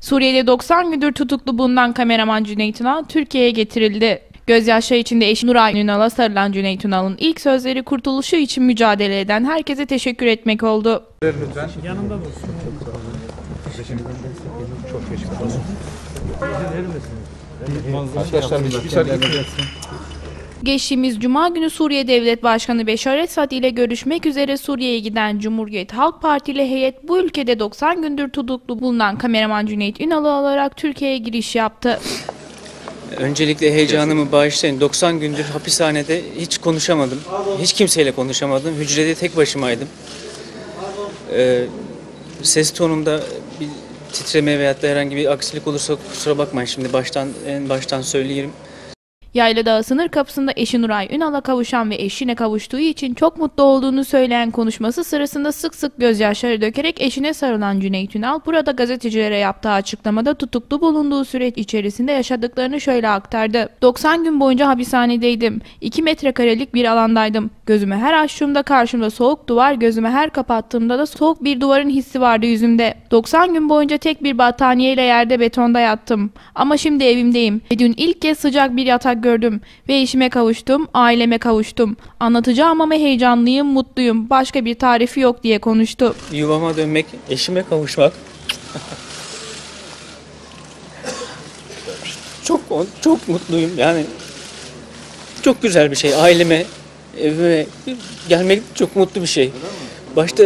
Suriye'de 90 gündür tutuklu bulunan kameraman Cüneyt Ünal Türkiye'ye getirildi. Gözyaşları içinde eşi Nuray Ünal'a sarılan Cüneyt Ünal'ın ilk sözleri kurtuluşu için mücadele eden herkese teşekkür etmek oldu. Arkadaşlar biz dışarı Geçtiğimiz Cuma günü Suriye Devlet Başkanı Beşar Esad ile görüşmek üzere Suriye'ye giden Cumhuriyet Halk Partili heyet bu ülkede 90 gündür tutuklu bulunan kameraman Cüneyt Ünal'ı alarak Türkiye'ye giriş yaptı. Öncelikle heyecanımı bağışlayın. 90 gündür hapishanede hiç konuşamadım. Hiç kimseyle konuşamadım. Hücrede tek başımaydım. Ee, ses tonumda bir titreme veyahut da herhangi bir aksilik olursa kusura bakmayın. Şimdi baştan en baştan söyleyeyim. Yayladağ sınır kapısında eşi Nuray Ünal'a kavuşan ve eşine kavuştuğu için çok mutlu olduğunu söyleyen konuşması sırasında sık sık gözyaşları dökerek eşine sarılan Cüneyt Ünal burada gazetecilere yaptığı açıklamada tutuklu bulunduğu süreç içerisinde yaşadıklarını şöyle aktardı. 90 gün boyunca hapishanedeydim. 2 metrekarelik bir alandaydım. Gözümü her açtığımda karşımda soğuk duvar, gözümü her kapattığımda da soğuk bir duvarın hissi vardı yüzümde. 90 gün boyunca tek bir battaniyeyle yerde betonda yattım. Ama şimdi evimdeyim ve dün ilk kez sıcak bir yatak gördüm ve eşime kavuştum, aileme kavuştum. Anlatacağım ama heyecanlıyım, mutluyum. Başka bir tarifi yok diye konuştu. Yuvama dönmek, eşime kavuşmak. çok çok mutluyum. Yani çok güzel bir şey. Aileme, evime gelmek çok mutlu bir şey. Başta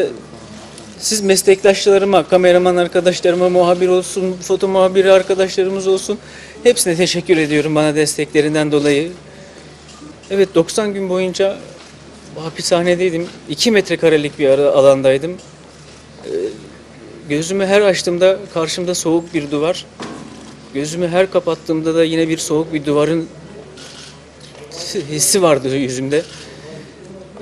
siz meslektaşlarıma, kameraman arkadaşlarıma, muhabir olsun, foto muhabiri arkadaşlarımız olsun. Hepsine teşekkür ediyorum bana desteklerinden dolayı. Evet 90 gün boyunca hapishanedeydim. 2 metrekarelik bir alandaydım. Ee, Gözümü her açtığımda karşımda soğuk bir duvar. Gözümü her kapattığımda da yine bir soğuk bir duvarın hissi vardı yüzümde.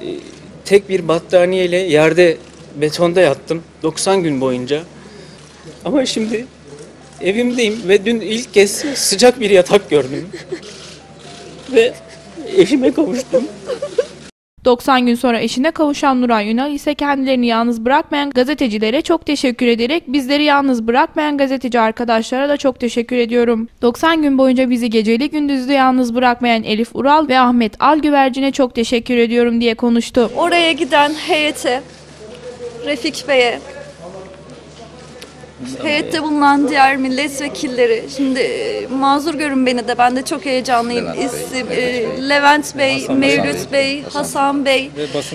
Ee, Tek bir battaniyeyle yerde betonda yattım 90 gün boyunca. Ama şimdi evimdeyim ve dün ilk kez sıcak bir yatak gördüm. ve eşime kavuştum. 90 gün sonra eşine kavuşan Nuray Ünal ise kendilerini yalnız bırakmayan gazetecilere çok teşekkür ederek bizleri yalnız bırakmayan gazeteci arkadaşlara da çok teşekkür ediyorum. 90 gün boyunca bizi geceli gündüzlü yalnız bırakmayan Elif Ural ve Ahmet Algüvercin'e çok teşekkür ediyorum diye konuştu. Oraya giden heyete, Refik Bey'e, heyette bulunan diğer milletvekilleri, şimdi e, mazur görün beni de. Ben de çok heyecanlıyım. İsim, e, Levent Bey, Mevlüt Bey, Hasan Bey,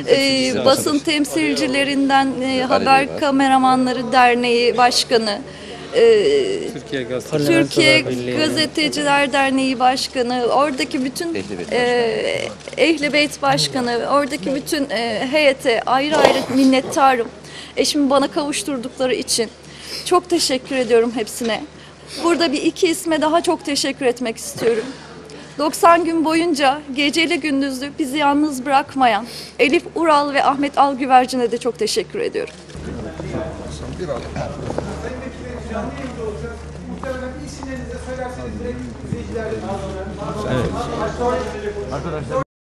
e, basın temsilcilerinden e, Haber Kameramanları Derneği Başkanı, e, Türkiye Gazeteciler Derneği Başkanı, oradaki bütün e, Ehli Beyt Başkanı, oradaki bütün e, heyete ayrı ayrı minnettarım. Eşimi bana kavuşturdukları için. Çok teşekkür ediyorum hepsine. Burada bir iki isme daha çok teşekkür etmek istiyorum. 90 gün boyunca geceli gündüzlü bizi yalnız bırakmayan Elif Ural ve Ahmet Algüvercin'e de çok teşekkür ediyorum.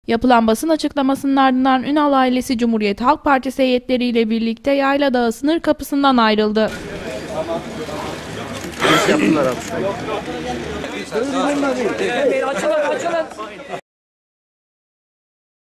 Yapılan basın açıklamasının ardından Ünal ailesi Cumhuriyet Halk Partisi heyetleriyle birlikte Yayladağ sınır kapısından ayrıldı yaptılar abi. Açılın açılın.